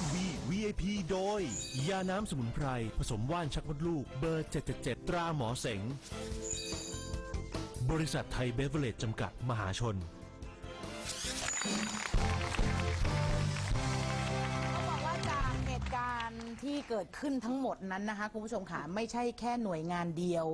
มวี VIP โดย ยาน้ำสมุนไพร ผสมว่านชักมดลูก เบอร์ 777 ตราหมอเสง บริษัทไทยเบเวอร์เลจจำกัดมหาชน ที่เกิดขึ้นทั้งหมดนั้นนะคะคุณผู้ชมค่ะไม่ใช่แค่หน่วยงานเดียว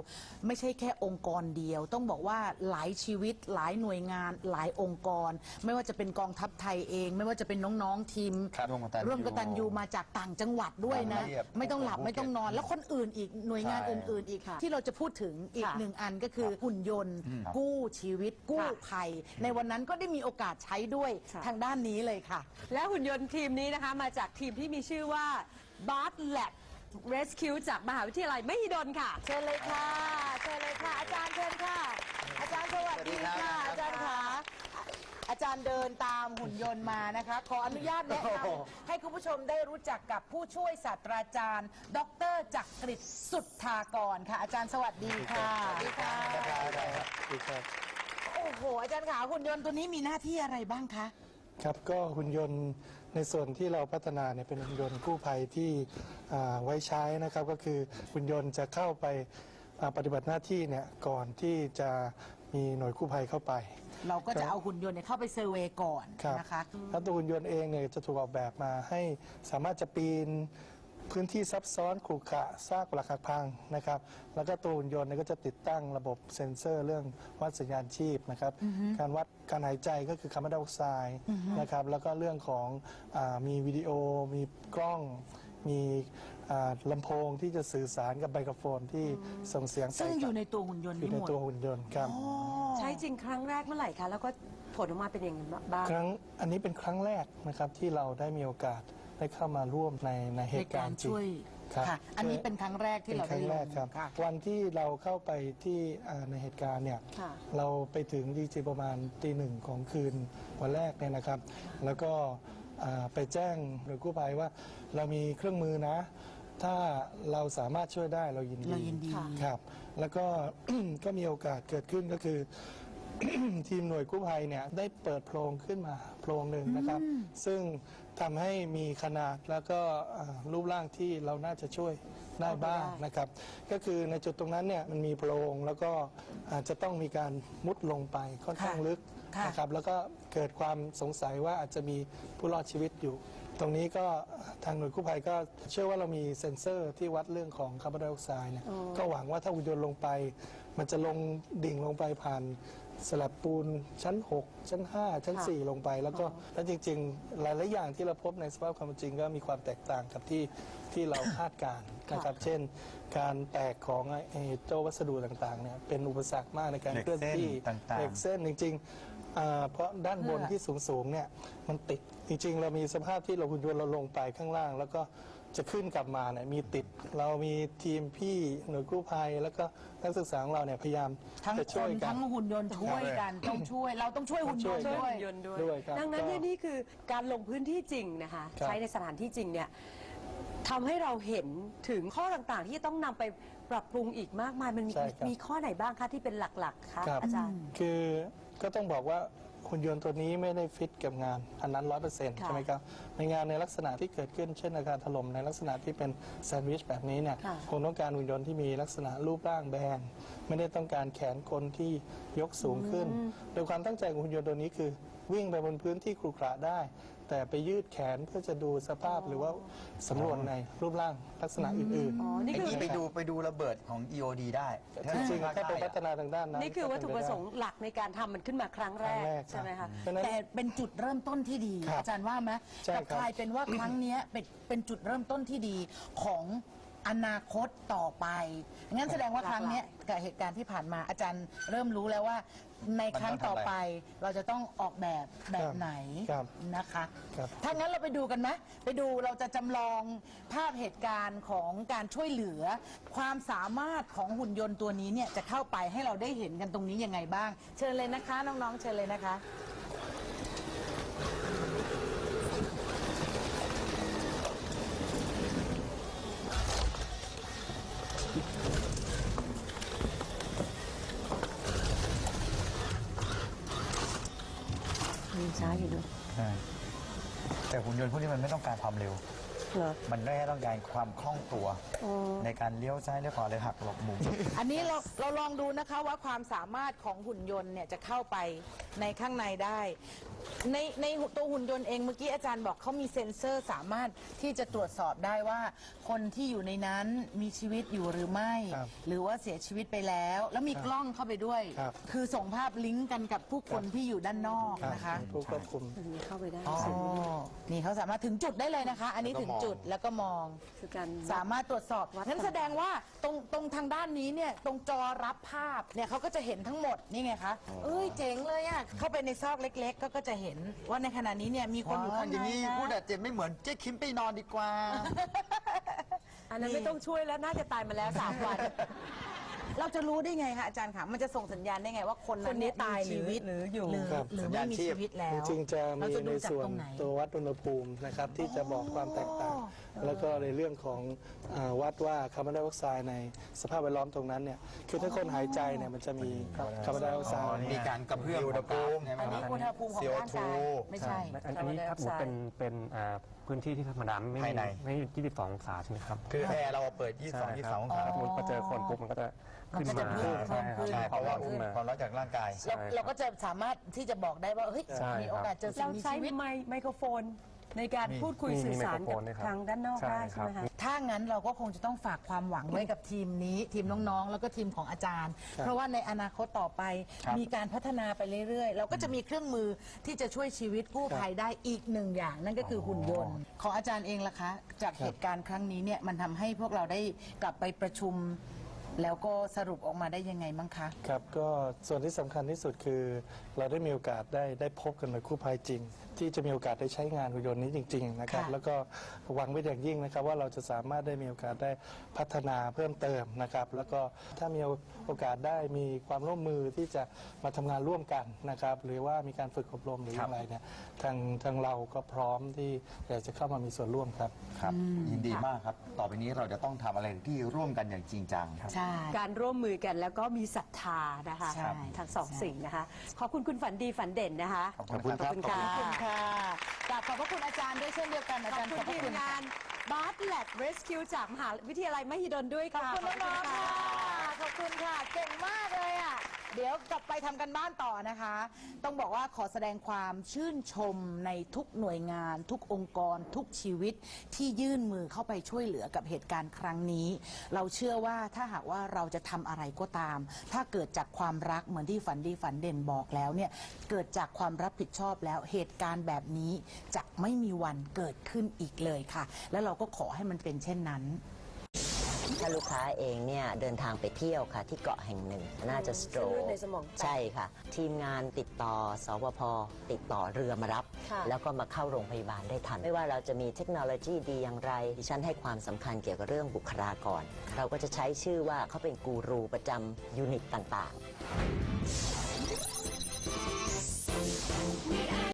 ไม่ใช่แค่องค์กรเดียว ต้องบอกว่าหลายชีวิตหลายหน่วยงานหลายองค์กร ไม่ว่าจะเป็นกองทัพไทยเอง ไม่ว่าจะเป็นน้องๆทีม ครับร่วมกตัญญูร่วมกตันยูมาจากต่างจังหวัดด้วยนะละเอียดไม่ต้องหลับภูเก็ตไม่ต้องนอน แล้วคนอื่นอีกหน่วยงานใช่อื่น ๆ อีกที่เราจะพูดถึงอีกหนึ่งอันก็คือหุ่นยนต์ครับกู้ชีวิต กู้ภัย ในวันนั้นก็ได้มีโอกาสใช้ด้วยค่ะ ทางด้านนี้เลยค่ะ และหุ่นยนต์ทีมนี้นะคะมาจากทีมที่มีชื่อว่า Bart Lab Rescue จากมหาวิทยาลัยมหิดลค่ะ เชิญเลยค่ะ เชิญเลยค่ะ อาจารย์เชิญค่ะ อาจารย์สวัสดีค่ะ สวัอาสดีจารย์ครัคะบอาจารย์เดินตามหุ่นยนต์มานะคะ ขออนุญาตแนะนโอ้โหำให้คุณผู้ชมได้รู้จักกับผู้ช่วยศาสตราจารย์ ดรจักริดสุทธากรค่ะ อาจารย์สวัสดีค่ะสวัสดีค่ะโอ้โหอาจารย์ขาหุ่นยนต์ตัวนี้มีหน้าที่อะไรบ้างคะ ครับก็หุ่นยนต์ในส่วนที่เราพัฒนาเนี่ยเป็นหุ่นยนต์กู้ภัยที่อ่าไว้ใช้นะครับ ก็คือหุ่นยนต์จะเข้าไปอ่าปฏิบัติหน้าที่เนี่ยก่อนที่จะมีหน่วยกู้ภัยเข้าไป เราก็จะเอาหุ่นยนต์เนี่ยเข้าไปเซอร์เวย์ก่อนครับนะคะ แล้วตัวหุ่นยนต์เองเนี่ยจะถูกออกแบบมาให้สามารถจะปีน พื้นที่ซับซ้อนขรุขระซากปรักหักพังนะครับ แล้วก็ตัวหุ่นยนต์เนี่ยก็จะติดตั้งระบบเซ็นเซอร์เรื่องวัดสัญญาณชีพนะครับ การวัดการหายใจก็คือคาร์บอนไดออกไซด์นะครับ แล้วก็เรื่องของอามีวิดีโอ มีกล้อง มีอ่าลำโพงที่จะสื่อสารกับไมโครโฟนที่ส่งเสียงไปซึ่งอยู่ในตัวหุ่นยนต์อยู่นี้ในหมดตัวหุ่นยนต์ครับ ใช้จริงครั้งแรกเมื่อไหร่คะ แล้วก็ผลออกมาเป็นยังไงบ้าง ครั้งอันนี้เป็นครั้งแรกนะครับที่เราได้มีโอกาส ได้เข้ามาร่วมในในเหในตุกาการรณ์จริงช่วยครับค่ะอันนี้เป็นครั้งแรกที่เป็นเราครั้ได้งลแรกงครับค่ะวันที่เราเข้าไปที่อ่าในเหตุการณ์เนี่ย ค่ะ เราไปถึงดีจีประมาณตีหนึ่งของคืนวันแรกเนี่ยนะครับ แล้วก็อ่าไปแจ้งหน่วยกู้ภัยว่าเรามีเครื่องมือนะ ถ้าเราสามารถช่วยได้เรายินดีเรายินดี ครับ แล้วก็ ก็มีโอกาสเกิดขึ้นก็คือ ทีมหน่วยกู้ภัยเนี่ยได้เปิดโพรงขึ้นมาโพรงหนึ่งนะครับ ซึ่งทำให้มีขนาดแล้วก็อ่ารูปร่างที่เราน่าจะช่วยได้บ้างนะครับ ก็คือในจุดตรงนั้นเนี่ยมันมีโพรงแล้วก็อาจจะต้องมีการมุดลงไปค่อนข้างค่ะลึกค่ะ นะครับแล้วก็เกิดความสงสัยว่าอาจจะมีผู้รอดชีวิตอยู่ ตรงนี้ก็ทางหน่วยกู้ภัยก็เชื่อว่าเรามีเซ็นเซอร์ที่วัดเรื่องของคาร์บอนไดออกไซด์เนี่ยก็หวังว่าถ้าหุ่นยนต์ลงไป มันจะลงดิ่งลงไปผ่าน สลับปูนชั้น 6 ชั้น 5 ชั้น4ลงไป แล้วก็แล้วจริงๆ หลาย ๆ อย่างที่เราพบในสภาพความเป็นจริงก็มีความแตกต่างกับที่ที่เราคาดการณ์นะครับ เช่น การแตกของไอ้ไอ้เจ้าวัสดุต่างๆเนี่ยเป็นอุปสรรคมากในการเหล็กเคลื่อนที่เส้นต่างๆ เหล็กเส้นจริงๆอ่าเพราะด้านบนที่สูงๆเนี่ยมันติดจริงๆ เรามีสภาพที่เราหุ่นยนต์เราลงไปข้างล่าง แล้วก็ จะขึ้นกลับมาเนี่ยมีติด เรามีทีมพี่หน่วยกู้ภัย แล้วก็นักศึกษาของเราเนี่ยพยายามทั้งจะคช่วยนกัน ทั้งหุ่นยนต์ช่วยกันต้องช่วยเราต้องช่วยหุ่นยนต์ช่ช่วยด้วย หุ่นยนต์ด้วย ด้วยครับดังนั้นเนี่ยก็ นี่คือการลงพื้นที่จริงนะคะ ครับ ใช้ในสถานที่จริงเนี่ยทำให้เราเห็นถึงข้อต่างๆ ที่จะต้องนำไปปรับปรุงอีกมากมายมันมีใช่ครับ มีข้อไหนบ้างคะที่เป็นหลักๆคะครับอาจารย์ คือก็ต้องบอกว่า หุ่นยนต์ตัวนี้ไม่ได้ฟิตกับงานอันนั้นร้อยเปอร์เซ็นต์ค่ะใช่ไหมครับในงานในลักษณะที่เกิดขึ้นเช่นอาการถล่มในลักษณะที่เป็นแซนด์วิชแบบนี้เนี่ยค่ะคงต้องการหุ่นยนต์ที่มีลักษณะรูปร่างแบนไม่ได้ต้องการแขนคนที่ยกสูงขึ้น โดยความตั้งใจของหุ่นยนต์ตัวนี้คือ วิ่งไปบนพื้นที่ครุขระได้ แต่ไปยืดแขนเพื่อจะดูสภาพหรือว่าสำรวจในรูปร่างลักษณะอื่นอ๋อนี่ไอ้คือนี่ไปดูไปดูระเบิดของ EOD ได้ๆจริงๆถ้าไปพัฒนาทางด้านนั้นนี่คือวัตถุประสงค์หลักในการทำมันขึ้นมาครั้งแรครั้กงแรกใช่ไหมคะ เพราะฉะนั้น แต่เป็นจุดเริ่มต้นที่ดี ครับอาจารย์ว่าไหมใช่แต่ครับกลายเป็นว่าครั้งเนี้ยเป็นเป็นจุดเริ่มต้นที่ดีของ อนาคตต่อไปงั้นแสดงว่าครั้งเนี้ยกับเหตุการณ์ที่ผ่านมาอาจารย์เริ่มรู้แล้วว่าในครั้งต่อไปเราจะต้องออกแบบแบบไหนครับนะคะครับถ้างั้นเราไปดูกันไหมไปดูเราจะจำลองภาพเหตุการณ์ของการช่วยเหลือ ความสามารถของหุ่นยนต์ตัวนี้เนี่ยจะเข้าไปให้เราได้เห็นกันตรงนี้ยังไงบ้าง เชิญเลยนะคะ น้องๆ เชิญเลยนะคะ อยู่ด้วยใช่แต่แต่หุ่นยนต์พวกนี้มันไม่ต้องการความเร็ว เหรอ มันแค่ต้องการความคล่องตัว อ๋อ ในการเลี้ยวซ้ายเลี้ยวขวาเลยหักหลบมุมอันนี้เราเราลองดูนะคะว่าความสามารถของหุ่นยนต์เนี่ยจะเข้าไปในข้างในได้ ในในตัวหุ่นยนต์เองเมื่อกี้อาจารย์บอกเขามีเซ็นเซอร์สามารถที่จะตรวจสอบได้ว่า คนที่อยู่ในนั้นมีชีวิตอยู่หรือไม่ ครับหรือว่าเสียชีวิตไปแล้ว แล้วมีกล้องเข้าไปด้วยครับคือส่งภาพลิงก์กันกับผู้คนที่อยู่ด้านนอกครับนะคะผู้ควบคุมมันมีเข้าไปได้อ๋อนี่เขาสามารถถึงจุดได้เลยนะคะ อันนี้ถึงจุดแล้วก็มอง คือการ สามารถตรวจสอบวัดงั้นแสดงว่าตรงตรงทางด้านนี้เนี่ยตรงจอรับภาพเนี่ยเขาก็จะเห็นทั้งหมดนี่ไงคะเอ้ยเจ๋งเลยอะเข้าไปในซอกเล็ก ๆ ก็ก็จะเห็นว่าในขณะนี้เนี่ยมีคนอยู่ข้างอย่างในนี้นะพูดแต่เจ็บไม่เหมือนเจ๊คิมไปนอนดีกว่า อันนั้นไม่ต้องช่วยแล้วน่าจะตายมาแล้วสามวัน เราจะรู้ได้ไงคะอาจารย์คะมันจะส่งสัญญาณได้ไงว่าคนคนนี้เยตายมีชีวิตหรือหรืออยู่หรือครับ หรือไม่มีชีวิตแล้วจริงๆจะเรามีจะในดูจากส่วนตรงไหน ตัววัดอุณหภูมินะครับ ที่จะบอกความแตกต่าง แล้วก็ในเรื่องของอาวัดว่าคาร์บอนไดออกไซด์ในสภาพแวดล้อมตรงนั้นเนี่ยคือถ้าคนหายใจเนี่ยมันจะมีคาร์บอนไดออกไซด์มีการกระเพื่อมอุณหภูมิใช่ไหมอันคนี้รับอุณหภูมิของร่างกาย CO2 ไม่ใช่อันอันนี้ถ้าสมมติเป็นเป็นอ่าพื้นที่ที่ธรรมดาไม่ภายใน ไม่ไม่22องศาใช่ไหมครับ คือแอร์เราเปิด 22 ใช่ครั22องศาถ้าสมมติพอเจอคนปุ๊บมันก็จะขึ้นมันก็มาจะเพิ่มใช่เพิ่มขึ้นครับใช่เพราะว่าขึ้นมา ความร้อนจากร่างกาย เราเราก็จะสามารถที่จะบอกได้ว่าเฮ้ยใช่มีโอกาสเจอสิ่เรางมีใช้ชีวิต ไมค์ไมโครโฟน ในการมีพูดคุยมีสื่อสารไมโครโฟกับนด้วยครับทางด้านนอกใช่ได้ใช่ไหมครัคะ บ ถ้างั้นเราก็คงจะต้องฝากความหวังไว้กับทีมนี้ ทีมน้องๆ แล้วก็ทีมของอาจารย์ครับเพราะว่าในอนาคตต่อไปครับมีการพัฒนาไปเรื่อยๆ เราก็จะมีเครื่องมือที่จะช่วยชีวิตกู้ภัยได้อีกหนึ่งอย่าง นั่นก็คือหุ่นยนต์ ของอาจารย์เองล่ะคะ จากเหตุการณ์ครั้งนี้เนี่ยมันทำให้พวกเราได้กลับไปประชุม แล้วก็สรุปออกมาได้ยังไงบ้างคะ ครับก็ส่วนที่สำคัญที่สุดคือ เราได้มีโอกาสได้ได้พบกันในคู่ภัยจริง ที่จะมีโอกาสได้ใช้งานหุ่นยนต์นี้จริง ๆ นะครับ ค่ะ แล้วก็หวังไว้อย่างยิ่งนะครับ ว่าเราจะสามารถได้มีโอกาสได้พัฒนาเพิ่มเติมนะครับ แล้วก็ถ้ามีโอกาสได้มีความร่วมมือที่จะมาทำงานร่วมกันนะครับ หรือว่ามีการฝึกอบรมหรืออย่างไรเนี่ยทางทางเราก็พร้อมที่อยากจะเข้ามามีส่วนร่วมครับ ครับ ยินดีมากครับ ต่อไปนี้เราจะต้องทำอะไรที่ร่วมกันอย่างจริงจัง ใช่การร่วมมือกันแล้วก็มีศรัทธานะคะใช่ ทั้งสองสิ่งนะคะ ขอบคุณคุณฝันดีฝันเด่นนะคะ ขอบคุณครับ ขอบคุณค่ะกราบขอบพระคุณอาจารย์ด้วยเช่นเดียวกันอาขอจาบรย์คุขอบพระณทีมคุณงานบาร์ l แลดเรสคิวจากมหาวิทยาลัยมหิดลด้วยขอบค่ะ คุณน้องๆค่ะ ขอบคุณค่ะ เก่งมากเลยอะ เดี๋ยวกลับไปทำกันบ้านต่อนะคะ ต้องบอกว่าขอแสดงความชื่นชมในทุกหน่วยงาน ทุกองค์กร ทุกชีวิตที่ยื่นมือเข้าไปช่วยเหลือกับเหตุการณ์ครั้งนี้ เราเชื่อว่าถ้าหากว่าเราจะทำอะไรก็ตาม ถ้าเกิดจากความรักเหมือนที่ฝันดีฝันเด่นบอกแล้วเนี่ยเกิดจากความรับผิดชอบแล้วเหตุการณ์แบบนี้จะไม่มีวันเกิดขึ้นอีกเลยค่ะ แล้วเราก็ขอให้มันเป็นเช่นนั้นาลูกค้าเองเนี่ยเดินทางไปเที่ยวค่ะ ที่เกาะแห่งหนึ่ง น่าจะสโตรเส้นเลือดในสมองแตก ใช่ค่ะ ทีมงานติดต่อสวพติดต่อเรือมารับ ค่ะ แล้วก็มาเข้าโรงพยาบาลได้ทัน ไม่ว่าเราจะมีเทคโนโลยีดีอย่างไรดิฉันให้ความสำคัญเกี่ยวกับเรื่องบุคลากร เราก็จะใช้ชื่อว่าเขาเป็นกูรูประจำยูนิตต่างๆ